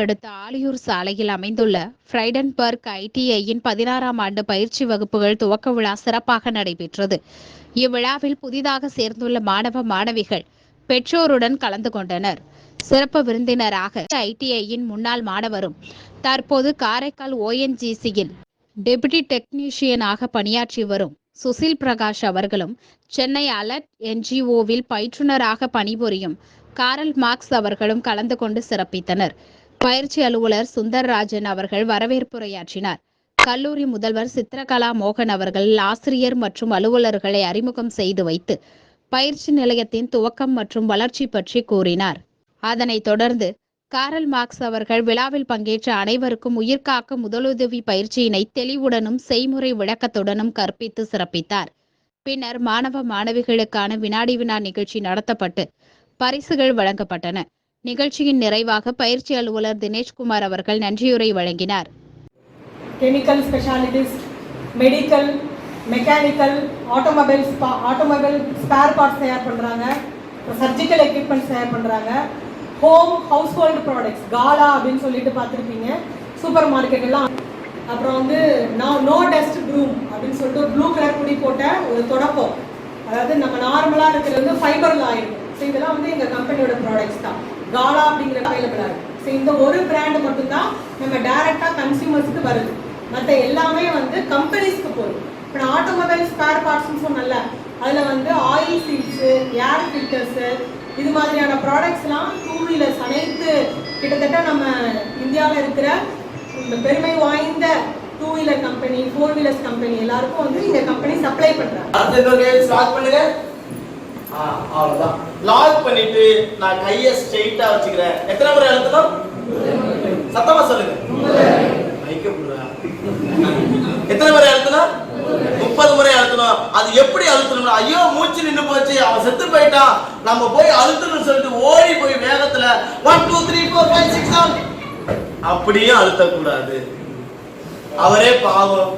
அடுத்த ஆலியூர் சாலையில் அமைந்துள்ள ஃப்ரைடன்பர்க் ஐடிஐயின் பதினாறாம் ஆண்டு பயிற்சி வகுப்புகள் துவக்க விழா சிறப்பாக நடைபெற்றது. இவ்விழாவில் புதிதாக சேர்ந்துள்ள மாணவ மாணவிகள் பெற்றோருடன் கலந்து கொண்டனர். சிறப்பு விருந்தினராக ஐடிஐயின் முன்னாள் மாணவரும் தற்போது காரைக்கால் ஓஎன்ஜிசியில் டெபுட்டி டெக்னீஷியனாக பணியாற்றி வரும் சுசில் பிரகாஷ் அவர்களும் சென்னை அலர்ட் என்ஜிஓவில் பயிற்றுனராக பணிபுரியும் காரல் மார்க்ஸ் அவர்களும் கலந்து கொண்டு சிறப்பித்தனர். பயிற்சி அலுவலர் சுந்தர்ராஜன் அவர்கள் வரவேற்புரையாற்றினார். கல்லூரி முதல்வர் சித்திரகலா மோகன் அவர்கள் ஆசிரியர் மற்றும் அலுவலர்களை அறிமுகம் செய்து வைத்து பயிற்சி நிலையத்தின் துவக்கம் மற்றும் வளர்ச்சி பற்றி கூறினார். அதனைத் தொடர்ந்து காரல் மார்க்ஸ் அவர்கள் விழாவில் பங்கேற்ற அனைவருக்கும் உயிர்காக்க முதலுதவி பயிற்சியினை தெளிவுடனும் செய்முறை விளக்கத்துடனும் கற்பித்து சிறப்பித்தார். பின்னர் மாணவ மாணவிகளுக்கான வினாடி வினா நிகழ்ச்சி நடத்தப்பட்டு பரிசுகள் வழங்கப்பட்டன. நிகழ்ச்சியின் நிறைவாக பயிற்சி அலுவலர் தினேஷ்குமார் அவர்கள் நன்றியுரை வழங்கினார். Chemical specialist medical mechanical automobiles automobile spare parts தயார் பண்ணுறாங்க சர்ஜிக்கல் எக்யூப்மெண்ட்ஸ் தயார் பண்ணுறாங்க ஹோம் ஹவுஸ் ஹோல்டு ப்ராடக்ட்ஸ் காலா அப்படின்னு சொல்லிட்டு பார்த்துருப்பீங்க. சூப்பர் மார்க்கெட் எல்லாம் அப்புறம் வந்து நோ நோ டஸ்ட் ப்ரூம் அப்படின்னு சொல்லிட்டு ப்ளூ கலர் துணி போட்ட ஒரு தொடக்கம். அதாவது நம்ம நார்மலாக இருக்கிறது வந்து ஃபைபரில் ஆயிடும். ஸோ இதெல்லாம் வந்து எங்கள் கம்பெனியோட ப்ராடக்ட்ஸ் தான். காலா அப்படிங்கிற அவைலபிளாக இருக்கு ஸோ இந்த ஒரு பிராண்ட் மட்டும்தான் நம்ம டைரெக்டாக கன்சியூமர்ஸ்க்கு வருது. மற்ற எல்லாமே வந்து கம்பெனிஸ்க்கு போகுது. இப்போ நான் ஆட்டோமொபைல் ஸ்பேர் பார்ட்ஸ்னு சொன்னல அதில் வந்து ஆயில் சீட்ஸு ஏர் ஃபில்டர்ஸு இது மாதிரியான ப்ராடக்ட்ஸ்லாம் டூ வீலர்ஸ் அனைத்து கிட்டத்தட்ட நம்ம இந்தியாவில் இருக்கிற இந்த பெருமை வாய்ந்த two wheeler company four wheelers company எல்லாருக்கும் வந்து இந்த கம்பெனி சப்ளை பண்ணுறாங்க அடுத்த இன்னொரு கை லாக் பண்ணுங்க ஆ அவ்வளவுதான். லாக் பண்ணிட்டு நான் கைய ஸ்ட்ரைட்டா வச்சுக்கிறேன். எத்தனை முறை அழுத்தணும்? சத்தமா சொல்லுங்க. மைக்க எத்தனை முறை அழுத்தணும்? முப்பது முறை அழுத்தணும். அது எப்படி அழுத்தணும் ஐயோ மூச்சு நின்று போச்சு. அவன் செத்து போயிட்டான். நம்ம போய் அழுத்தணும்னு சொல்லிட்டு ஓடி போய் வேகத்துல one two three four five six seven அப்படியும் அழுத்தக்கூடாது. அவரே பாவம்.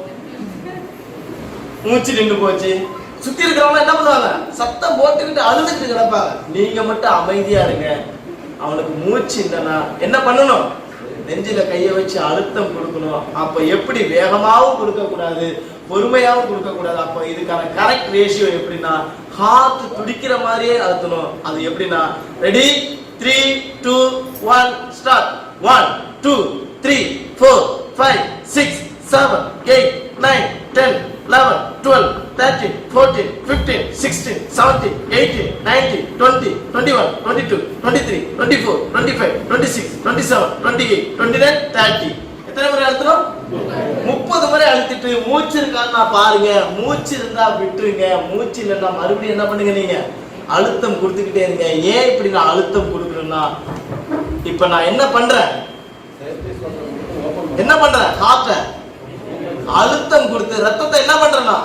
மூச்சு நின்று போச்சு. சுத்தி இருக்கிறவங்க என்ன பண்ணுவாங்க? சத்தம் போட்டுக்கிட்டு அழுதுகிட்டு கிடப்பாங்க. நீங்க மட்டும் அமைதியா இருங்க. அவனுக்கு மூச்சு இல்லைன்னா என்ன பண்ணணும்? நெஞ்சில கையை வச்சு அழுத்தம் கொடுக்கணும். அப்ப எப்படி வேகமாவும் கொடுக்க கூடாது பொறுமையாவும் கொடுக்க கூடாது அப்ப இதுக்கான கரெக்ட் ரேஷியோ எப்படின்னா ஹார்ட் துடிக்கிற மாதிரியே அழுத்தணும். அது எப்படின்னா ready three two one start one two three four five six seven K nine ten eleven twelve thirteen fourteen fifteen sixteen seventeen eighteen nineteen twenty twenty one twenty two twenty three twenty four twenty five twenty six twenty seven twenty eight nine thirty எத்தனை முறை அழுத்தணும் முப்பது முறை அழுத்திட்டு மூச்சு இருக்கான்னு பாருங்க மூச்சு இருந்தா விட்டுருங்க மூச்சு இல்லைன்னா மறுபடியும் என்ன பண்ணுங்க நீங்க அழுத்தம் கொடுத்துக்கிட்டே இருங்க ஏன் இப்படி நான் அழுத்தம் கொடுக்குறேன்னா இப்ப நான் என்ன பண்றேன் என்ன பண்றேன் ஹார்ட்டை அழுத்தம் கொடுத்து ரத்தத்தை என்ன பண்றேன்னா?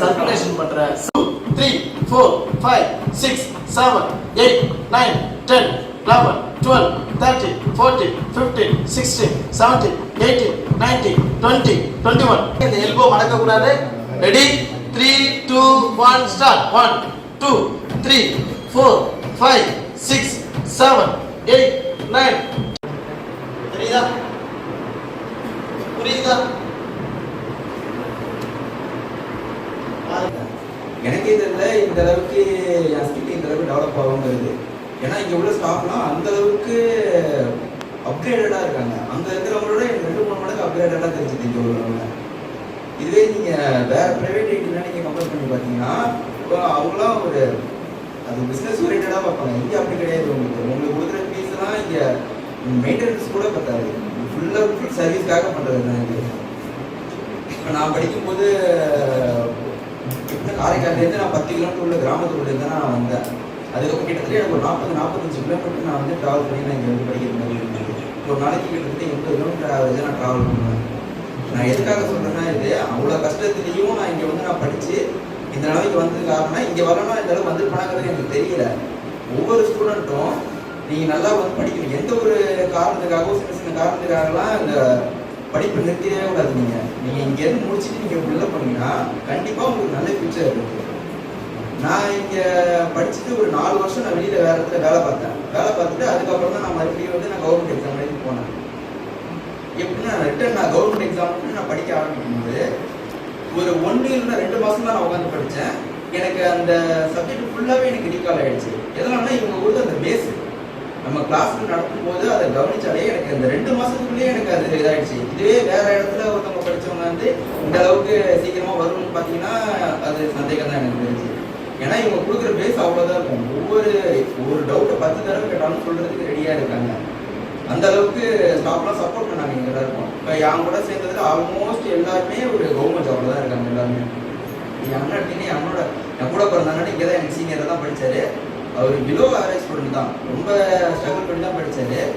சர்க்குலேஷன் பண்றேன். Three four five six seven eight nine ten eleven twelve thirty forty fifteen sixteen seventeen eighteen nineteen twenty twenty one இந்த elbow மடக்கக்கூடாது. Ready three two one start one two three four five six seven eight nine தெரியுதா? புரியுதா பாருங்க எனக்கே தெரியல இந்த அளவுக்கு என் skill இந்த அளவுக்கு டெவலப் ஆகுங்கிறது ஏன்னா இங்கே உள்ள ஸ்டாஃப்லாம் அந்த அளவுக்கு அப்கிரேடடாக இருக்காங்க. அங்கே இருக்கிறவங்களோட எனக்கு ரெண்டு மூணு மடங்கு அப்கிரேடடாக தெரிஞ்சுது இங்கே உள்ளவங்க. இதுவே நீங்கள் வேறு பிரைவேட் ஐடிலாம் நீங்கள் கம்பேர் பண்ணி பார்த்தீங்கன்னா இப்போ அவங்களாம் ஒரு அது பிஸ்னஸ் ஓரியன்டாக பார்ப்பாங்க. இங்கே அப்படி கிடையாது உங்களுக்கு. உங்களுக்கு கொடுக்குற ஃபீஸ்லாம் இங்கே மெயின்டெனன்ஸ் கூட பத்தாது. ஃபுல்லாக ஃபுல் சர்வீஸ்க்காக பண்ணுறது தான் இது. இப்போ நான் படிக்கும்போது காரைக்கால்லேருந்து நான் பத்து கிலோமீட்டர் உள்ள கிராமத்துக்குள்ளேருந்து தான் நான் வந்தேன். அதுக்கப்புறம் கிட்டத்தட்ட எனக்கு ஒரு நாற்பது நாற்பத்தஞ்சு கிலோமீட்டர் நான் வந்து ட்ராவல் பண்ணி நான் இங்கே வந்து படிக்கிற மாதிரி இருந்தது. ஒரு நாளைக்கு கிட்டத்தட்ட எண்பது கிலோமீட்டர் ஆகுது நான் ட்ராவல் பண்ணுவேன். நான் எதுக்காக சொல்கிறேன்னா இது அவ்வளோ கஷ்டத்துலேயும் நான் இங்கே வந்து நான் படித்து இந்த நிலைமைக்கு வந்தது காரணம் இங்கே வரணும் இந்த அளவுக்கு வந்துருப்பாங்கிறது எனக்கு தெரியல. ஒவ்வொரு ஸ்டூடெண்ட்டும் நீங்கள் நல்லா வந்து படிக்கணும். எந்த ஒரு காரணத்துக்காகவும் சின்ன சின்ன காரணத்துக்காகலாம் இந்த படிப்பு நிறுத்தவே கூடாது நீங்கள் நீங்கள் இங்கேருந்து முடிச்சுட்டு நீங்கள் உள்ள போனீங்கன்னா கண்டிப்பாக உங்களுக்கு நல்ல ஃபியூச்சர் இருக்கு நான் இங்கே படிச்சுட்டு ஒரு நாலு வருஷம் நான் வெளியில் வேறு இடத்துல வேலை பார்த்தேன். வேலை பார்த்துட்டு அதுக்கப்புறம் தான் நான் மறுபடியும் வந்து நான் கவர்மெண்ட் எக்ஸாம் எழுதி போனேன். எப்படின்னா ரிட்டன் நான் கவர்மெண்ட் எக்ஸாமுக்கு நான் படிக்க ஆரம்பிக்கும் போது ஒரு ஒன்று இல்லைன்னா ரெண்டு மாதம் தான் நான் உட்காந்து படித்தேன். எனக்கு அந்த சப்ஜெக்ட் ஃபுல்லாகவே எனக்கு ரீகால் ஆகிடுச்சு எதனால இவங்க கொடுத்த அந்த பேஸு நம்ம கிளாஸ்ல நடத்தும் போது அதை கவனிச்சாலே எனக்கு இந்த ரெண்டு மாசத்துக்குள்ளேயே எனக்கு அது இதாயிடுச்சு. இதுவே வேற இடத்துல ஒருத்தவங்க படிச்சவங்க வந்து இந்த அளவுக்கு சீக்கிரமா வரும்னு பார்த்தீங்கன்னா அது சந்தேகம் தான் எனக்கு தெரிஞ்சு ஏன்னா இவங்க கொடுக்குற பேஸ் அவ்வளோதான் இருக்கும். ஒவ்வொரு ஒரு டவுட்டை பத்து தடவை கேட்டாலும் சொல்றதுக்கு ரெடியா இருக்காங்க. அந்த அளவுக்கு ஸ்டாஃப்லாம் சப்போர்ட் பண்ணாங்க இங்கே எல்லாருக்கும். இப்போ என் கூட சேர்ந்ததுல ஆல்மோஸ்ட் எல்லாருமே ஒரு கவர்மெண்ட் ஜாப்ல தான் இருக்காங்க எல்லாருமே. என் அண்ணன் எடுத்தீங்கன்னா என் என் கூட பிறந்தாங்கன்னா இங்கே தான் என் சீனியர் தான் படிச்சாரு. அவர் பிலோ ஆவரேஜ் ஸ்டூடெண்ட் தான். ரொம்ப ஸ்ட்ரகிள் பண்ணி தான் படித்தார்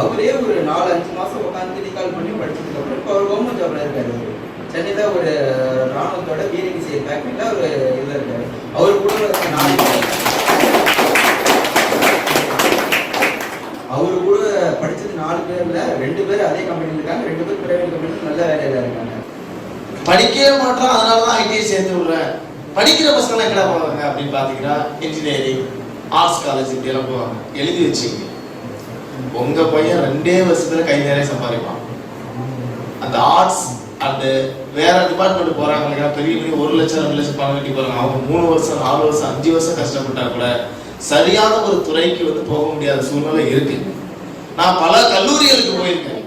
அவரே ஒரு நாலு அஞ்சு மாதம் உட்காந்து ரீகால் பண்ணி படிச்சதுக்கப்புறம் இப்போ அவர் கவர்மெண்ட் ஜாப்ல இருக்காரு. அவரு. ஒரு ராணுவத்தோட வீரடிசி ஃபேக்டரியில ஒரு இதில் இருக்காரு. அவர் கூட ஒரு நாலு அவரு கூட படிச்சது நாலு பேர்ல ரெண்டு பேர் அதே கம்பெனியில் இருக்காங்க. ரெண்டு பேர் பிரைவேட் கம்பெனியில் நல்ல வேலையில் இருக்காங்க. படிக்கவே மாட்டோம் அதனால தான் ஐடிஐ சேர்ந்து விடுறேன். படிக்கிற பசங்க எங்கடா போவாங்க அப்படின்னு பார்த்தீங்கன்னா இன்ஜினியரிங் ஆர்ட்ஸ் காலேஜ் இப்படி எல்லாம் போவாங்க. எழுதி வச்சுங்க உங்க பையன் ரெண்டே வருஷத்துல கை நிறைய சம்பாதிப்பான். அந்த ஆர்ட்ஸ் அந்த வேற டிபார்ட்மெண்ட் போறாங்க பெரிய பெரிய ஒரு லட்சம் ரெண்டு லட்சம் பணம் கட்டி போறாங்க. அவங்க மூணு வருஷம் நாலு வருஷம் அஞ்சு வருஷம் கஷ்டப்பட்டா கூட சரியான ஒரு துறைக்கு வந்து போக முடியாத சூழ்நிலை இருக்கு. நான் பல கல்லூரிகளுக்கு போயிருக்கேன்.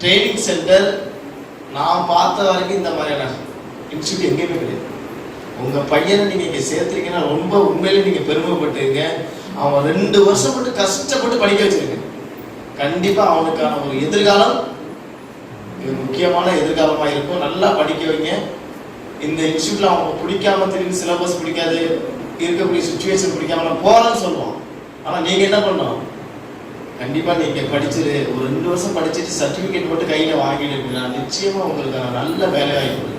ட்ரைனிங் சென்டர் நான் பார்த்த வரைக்கும் இந்த மாதிரியான இன்ஸ்டியூட் எங்கேயுமே கிடையாது. உங்க பையனை நீங்க இங்க சேர்த்துருக்கீங்கன்னா ரொம்ப உண்மையிலே நீங்க பெருமைப்பட்டுருங்க அவன் ரெண்டு வருஷம் மட்டும் கஷ்டப்பட்டு படிக்க வச்சிருக்க கண்டிப்பா அவனுக்கான ஒரு எதிர்காலம் இது முக்கியமான எதிர்காலமா இருக்கும். நல்லா படிக்க வைங்க. இந்த இன்ஸ்டியூட்ல அவங்க பிடிக்காம திரும்பி சிலபஸ் பிடிக்காது இருக்கக்கூடிய சுச்சுவேஷன் பிடிக்காம நான் போறேன்னு சொல்லுவான். ஆனா நீங்க என்ன பண்ணணும்? கண்டிப்பா நீங்க படிச்சிரு. ஒரு ரெண்டு வருஷம் படிச்சுட்டு சர்டிபிகேட் மட்டும் கையில வாங்கிட்டு நிச்சயமா உங்களுக்கு நல்ல வேலை வாய்ப்பு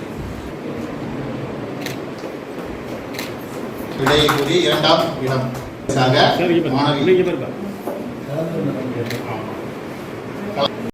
இருக்கு. விடை கூறி இரண்டாம் இடம் மாணவி.